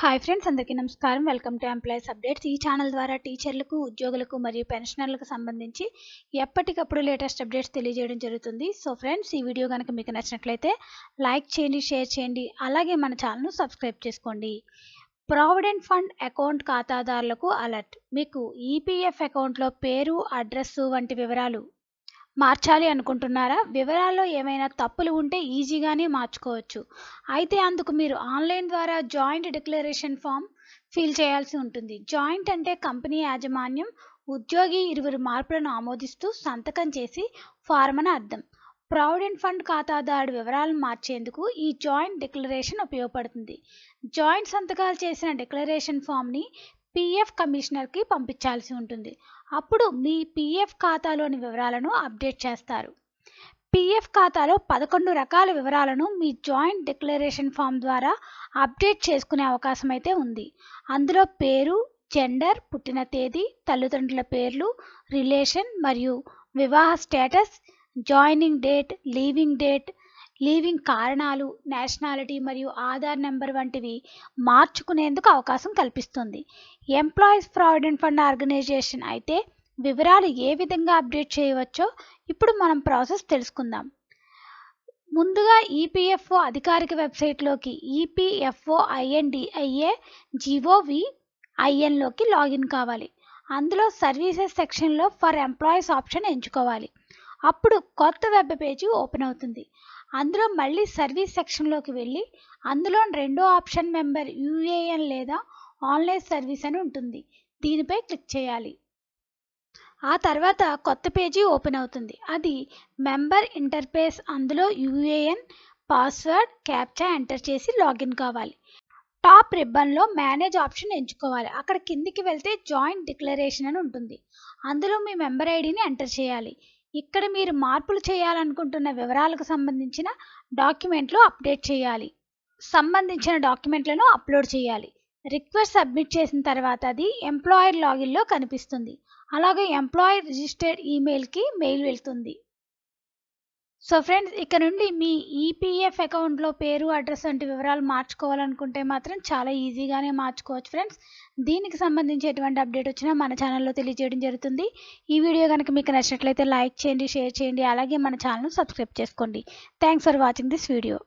Hi friends అందరికీ నమస్కారం. Welcome to employees updates. ఈ ఛానల్ ద్వారా టీచర్లకు ఉద్యోగులకు మరియు పెన్షనర్లకు సంబంధించి ఎప్పటికప్పుడు లేటెస్ట్ అప్డేట్స్ తెలియజేయడం జరుగుతుంది. సో ఫ్రెండ్స్ ఈ వీడియో కనుక మీకు నచ్చినట్లయితే లైక్ చేయండి షేర్ చేయండి అలాగే మన ఛానల్ను సబ్స్క్రైబ్ చేసుకోండి. ప్రావిడెంట్ ఫండ్ అకౌంట్ ఖాతాదారులకు అలర్ట్. మీకు ఈపీఎఫ్ అకౌంట్లో పేరు అడ్రస్సు వంటి వివరాలు మార్చాలి అనుకుంటున్నారా? వివరాల్లో ఏమైనా తప్పులు ఉంటే ఈజీగానే మార్చుకోవచ్చు. అయితే అందుకు మీరు ఆన్లైన్ ద్వారా జాయింట్ డిక్లరేషన్ ఫామ్ ఫిల్ చేయాల్సి ఉంటుంది. జాయింట్ అంటే కంపెనీ యాజమాన్యం ఉద్యోగి ఇరువురు మార్పులను ఆమోదిస్తూ సంతకం చేసి ఫారం అని అర్థం ప్రావిడెంట్ ఫండ్ ఖాతాదారుడు వివరాలను మార్చేందుకు ఈ జాయింట్ డిక్లరేషన్ ఉపయోగపడుతుంది. జాయింట్ సంతకాలు చేసిన డిక్లరేషన్ ఫామ్ని పిఎఫ్ కమిషనర్కి పంపించాల్సి ఉంటుంది. అప్పుడు మీ పిఎఫ్ ఖాతాలోని వివరాలను అప్డేట్ చేస్తారు. పిఎఫ్ ఖాతాలో పదకొండు రకాల వివరాలను మీ జాయింట్ డిక్లరేషన్ ఫామ్ ద్వారా అప్డేట్ చేసుకునే అవకాశం అయితే ఉంది. అందులో పేరు జెండర్ పుట్టిన తేదీ తల్లిదండ్రుల పేర్లు రిలేషన్ మరియు వివాహ status joining date leaving date leaving కారణాలు నేషనాలిటీ మరియు ఆధార్ నెంబర్ వంటివి మార్చుకునేందుకు అవకాశం కల్పిస్తుంది. ఎంప్లాయీస్ ప్రావిడెంట్ ఫండ్ ఆర్గనైజేషన్ అయితే వివరాలు ఏ విధంగా అప్డేట్ చేయవచ్చో ఇప్పుడు మనం ప్రాసెస్ తెలుసుకుందాం. ముందుగా ఈపీఎఫ్ఓ అధికారిక వెబ్సైట్లోకి EPFO I N D I A G O V ఐఎన్లోకి login కావాలి. అందులో సర్వీసెస్ సెక్షన్లో ఫర్ ఎంప్లాయీస్ ఆప్షన్ ఎంచుకోవాలి. అప్పుడు కొత్త వెబ్ పేజీ ఓపెన్ అవుతుంది. అందులో మళ్ళీ సర్వీస్ సెక్షన్లోకి వెళ్ళి అందులో రెండో ఆప్షన్ మెంబర్ యూఏఎన్ లేదా ఆన్లైన్ సర్వీస్ అని ఉంటుంది. దీనిపై క్లిక్ చేయాలి. ఆ తర్వాత కొత్త పేజీ ఓపెన్ అవుతుంది. అది మెంబర్ ఇంటర్ఫేస్ అందులో యూఏఎన్ పాస్వర్డ్ క్యాప్చా ఎంటర్ చేసి లాగిన్ కావాలి. టాప్ రిబ్బన్లో మేనేజ్ ఆప్షన్ ఎంచుకోవాలి. అక్కడ కిందికి వెళ్తే జాయింట్ డిక్లరేషన్ అని ఉంటుంది. అందులో మీ మెంబర్ ఐడిని ఎంటర్ చేయాలి. ఇక్కడ మీరు మార్పులు చేయాలనుకుంటున్న వివరాలకు సంబంధించిన డాక్యుమెంట్లు అప్డేట్ చేయాలి. సంబంధించిన డాక్యుమెంట్లను అప్లోడ్ చేయాలి. రిక్వెస్ట్ సబ్మిట్ చేసిన తర్వాత అది ఎంప్లాయర్ లాగిన్లో కనిపిస్తుంది. అలాగే ఎంప్లాయర్ రిజిస్టర్డ్ ఈమెయిల్కి మెయిల్ వెళ్తుంది. సో ఫ్రెండ్స్ ఇక్కడ నుండి మీ ఈపీఎఫ్ అకౌంట్లో పేరు అడ్రస్ వంటి వివరాలు మార్చుకోవాలనుకుంటే మాత్రం చాలా ఈజీగానే మార్చుకోవచ్చు ఫ్రెండ్స్. దీనికి సంబంధించి ఎటువంటి అప్డేట్ వచ్చినా మన ఛానల్లో తెలియజేయడం జరుగుతుంది. ఈ వీడియో కనుక మీకు నచ్చినట్లయితే లైక్ చేయండి షేర్ చేయండి అలాగే మన ఛానల్ను సబ్స్క్రైబ్ చేసుకోండి. Thanks for watching this video.